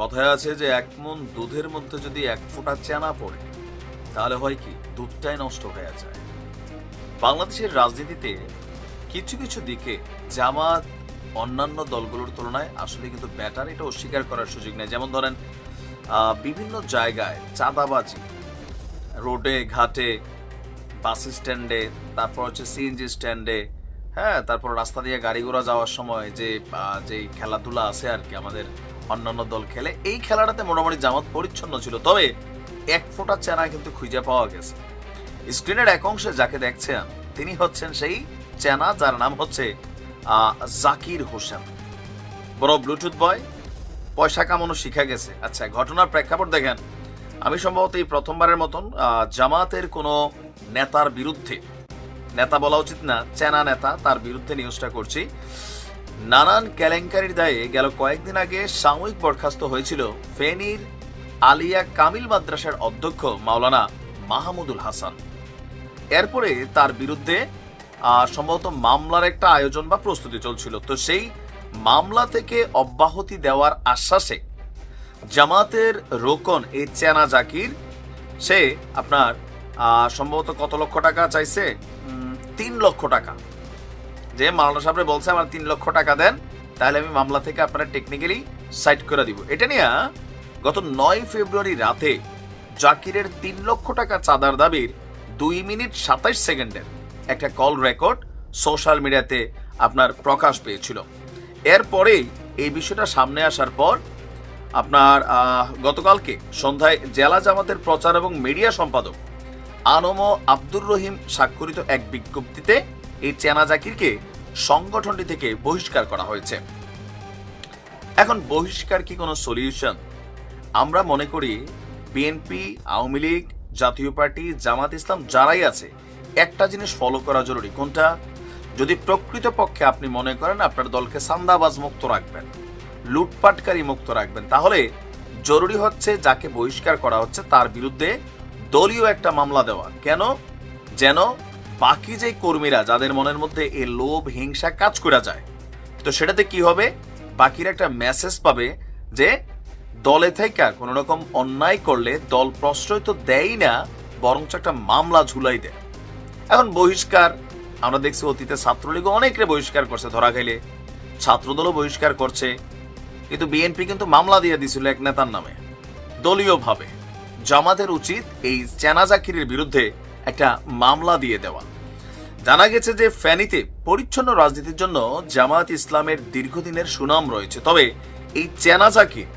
কথায় আছে যে এক মন দুধের মধ্যে যদি এক ফোঁটা চেনা পড়ে, তাহলে হয় কি, দুধটাই নষ্ট হয়ে যায়। বাংলাদেশের রাজনীতিতে কিছু কিছু দিকে জামাত অন্যান্য দলগুলোর তুলনায় আসলে কিন্তু ব্যাটার এটা অস্বীকার করার সুযোগ নেই। যেমন ধরেন বিভিন্ন জায়গায় চাঁদাবাজি, রোডে, ঘাটে, বাস স্ট্যান্ডে তারপর হচ্ছে সিএনজি স্ট্যান্ডে হ্যাঁ তারপর রাস্তা দিয়ে গাড়ি ঘোড়া যাওয়ার সময় যে যে খেলাধুলা আছে আর কি আমাদের অন্যান্য দল খেলে, এই খেলাটাতে মোটামুটি জামাত পরিচ্ছন্ন ছিল। তবে এক ফোঁটা চেনা কিন্তু খুঁজে পাওয়া গেছে। স্ক্রিনের এক অংশে যাকে দেখছেন, তিনি হচ্ছেন সেই চেনা যার নাম হচ্ছে জাকির হোসেন। বড় ব্লুটুথ বয়, পয়সা কামানো শিখা গেছে। আচ্ছা ঘটনার প্রেক্ষাপট দেখেন। আমি সম্ভবত এই প্রথমবারের মতন জামাতের কোনো নেতার বিরুদ্ধে, নেতা বলা উচিত না, চেনা নেতা তার বিরুদ্ধে নিউজটা করছি। নানান কেলেঙ্কারির দায়ে গেল কয়েকদিন আগে সাময়িক বরখাস্ত হয়েছিল ফেনীর আলিয়া কামিল মাদ্রাসার অধ্যক্ষ মাওলানা মাহমুদুল হাসান। এরপরে তার বিরুদ্ধে সম্ভবত মামলার একটা আয়োজন বা প্রস্তুতি চলছিল। তো সেই মামলা থেকে অব্যাহতি দেওয়ার আশ্বাসে জামাতের রোকন এই চেনা জাকির, সে আপনার সম্ভবত কত লক্ষ টাকা চাইছে? তিন লক্ষ টাকা। যে মাওলানা সাহেব বলছে, আমার তিন লক্ষ টাকা দেন, তাহলে আমি মামলা থেকে আপনারা টেকনিক্যালি সাইড করে দিব। এটা নিয়ে গত নয় ফেব্রুয়ারি রাতে জাকিরের তিন লক্ষ টাকা চাঁদার দাবির দুই মিনিট সাতাইশ সেকেন্ডের একটা কল রেকর্ড সোশ্যাল মিডিয়াতে আপনার প্রকাশ পেয়েছিল। এরপরেই এই বিষয়টা সামনে আসার পর আপনার গতকালকে সন্ধ্যায় জেলা জামাতের প্রচার এবং মিডিয়া সম্পাদক আনম আব্দুর রহিম স্বাক্ষরিত এক বিজ্ঞপ্তিতে এই চেনা জাকিরকে সংগঠনটি থেকে বহিষ্কার করা হয়েছে। এখন বহিষ্কার কি কোনো সলিউশন আমরা মনে করি বিএনপি আওয়ামী লীগ, জাতীয় পার্টি, জামাত ইসলাম যারাই আছে, একটা জিনিস ফলো করা জরুরি। কোনটা? যদি প্রকৃতপক্ষে আপনি মনে করেন আপনার দলকে সান্দাবাজ মুক্ত রাখবেন, লুটপাটকারী মুক্ত রাখবেন, তাহলে জরুরি হচ্ছে যাকে বহিষ্কার করা হচ্ছে তার বিরুদ্ধে দলীয় একটা মামলা দেওয়া। কেন? যেন বাকি যে কর্মীরা যাদের মনের মধ্যে এই লোভ, হিংসা কাজ করা যায়, তো সেটাতে কি হবে? বাকিরা একটা মেসেজ পাবে যে দলে থেকে কোনো রকম অন্যায় করলে দল প্রশ্রয় তো দেয় না, বরঞ্চ একটা মামলা ঝুলাই দেয়। এখন বহিষ্কার, আমরা দেখছি অতীতে ছাত্রলীগ অনেকরে বহিষ্কার করছে, ধরা খাইলে। ছাত্রদলও বহিষ্কার করছে, কিন্তু বিএনপি কিন্তু মামলা দিয়ে দিছিল এক নেতার নামে। দলীয়ভাবে জামাতের উচিত এই চেনা জাকিরের বিরুদ্ধে একটা মামলা দিয়ে দেওয়া। জানা গেছে যে ফ্যানিতে পরিচ্ছন্ন রাজনীতির জন্য জামাত ইসলামের দীর্ঘদিনের সুনাম রয়েছে। তবে এই চেনা জাকির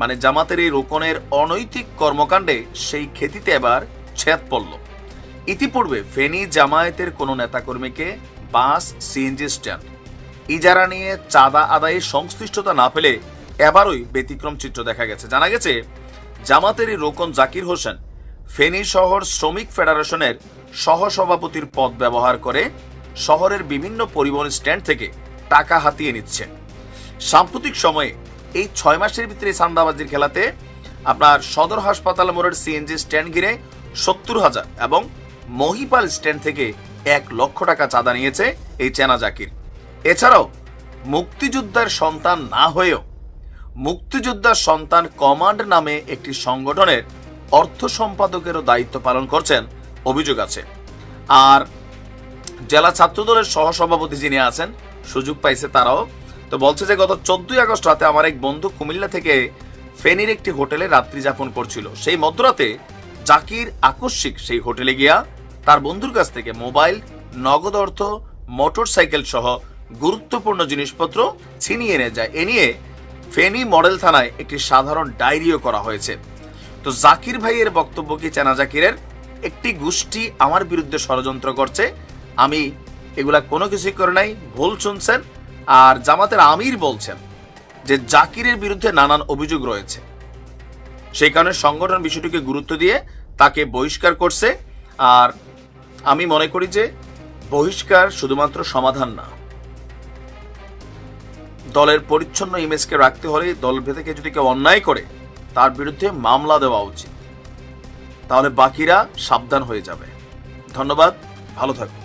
মানে জামাতের এই রোকনের অনৈতিক কর্মকাণ্ডে সেই খ্যাতিতে এবার ছেদ পড়ল। ইতিপূর্বে ফেনী জামায়াতের কোনো নেতাকর্মীকে বাস সিএনজি স্ট্যান্ড, ইজারা নিয়ে চাঁদা আদায়ে সংশ্লিষ্টতা না পেলে এবারই ব্যতিক্রম চিত্র দেখা গেছে। জানা গেছে, জামাতের রোকন জাকির হোসেন ফেনী শহর শ্রমিক ফেডারেশনের সহসভাপতির পদ ব্যবহার করে শহরের বিভিন্ন পরিবহন স্ট্যান্ড থেকে টাকা হাতিয়ে নিচ্ছে। সাম্প্রতিক সময়ে এই ছয় মাসের ভিতরে সান্দাবাজির খেলাতে আপনার সদর হাসপাতাল মোড়ের সিএনজি স্ট্যান্ড ঘিরে সত্তর হাজার এবং মহিপাল স্ট্যান্ড থেকে এক লক্ষ টাকা চাঁদা নিয়েছে এই চেনা জাকির। এছাড়াও মুক্তিযোদ্ধার সন্তান না হয়েও মুক্তিযোদ্ধার সন্তান কমান্ড নামে একটি সংগঠনের অর্থ সম্পাদকেরও দায়িত্ব পালন করছেন, অভিযোগ আছে। আর জেলা ছাত্রদলের সহসভাপতি যিনি আছেন, সুযোগ পাইছে তারাও। তো বলছে যে, গত চোদ্দই আগস্ট রাতে আমার এক বন্ধু কুমিল্লা থেকে ফেনীর একটি হোটেলে রাত্রি যাপন করছিল। সেই মধ্যরাতে জাকির আকস্মিক সেই হোটেলে গিয়া তার বন্ধুর কাছ থেকে মোবাইল, নগদ অর্থ মোটর সাইকেল সহ গুরুত্বপূর্ণ জিনিসপত্র ছিনিয়ে এনে যায়। এ নিয়ে ফেনী মডেল থানায় একটি সাধারণ ডায়েরিও করা হয়েছে। তো জাকির ভাইয়ের বক্তব্য কি চেনা জাকিরের একটি গোষ্ঠী আমার বিরুদ্ধে ষড়যন্ত্র করছে। আমি এগুলা কোনো কিছুই করে নাই, ভুল শুনছেন আর জামাতের আমির বলছেন যে জাকিরের বিরুদ্ধে নানান অভিযোগ রয়েছে। সেই কারণে সংগঠন বিষয়টিকে গুরুত্ব দিয়ে তাকে বহিষ্কার করছে আর আমি মনে করি যে বহিষ্কার শুধুমাত্র সমাধান না। দলের পরিচ্ছন্ন ইমেজকে রাখতে হলে দল ভেদে যদি কেউ অন্যায় করে তার বিরুদ্ধে মামলা দেওয়া উচিত। তাহলে বাকিরা সাবধান হয়ে যাবে। ধন্যবাদ ভালো থাকুন।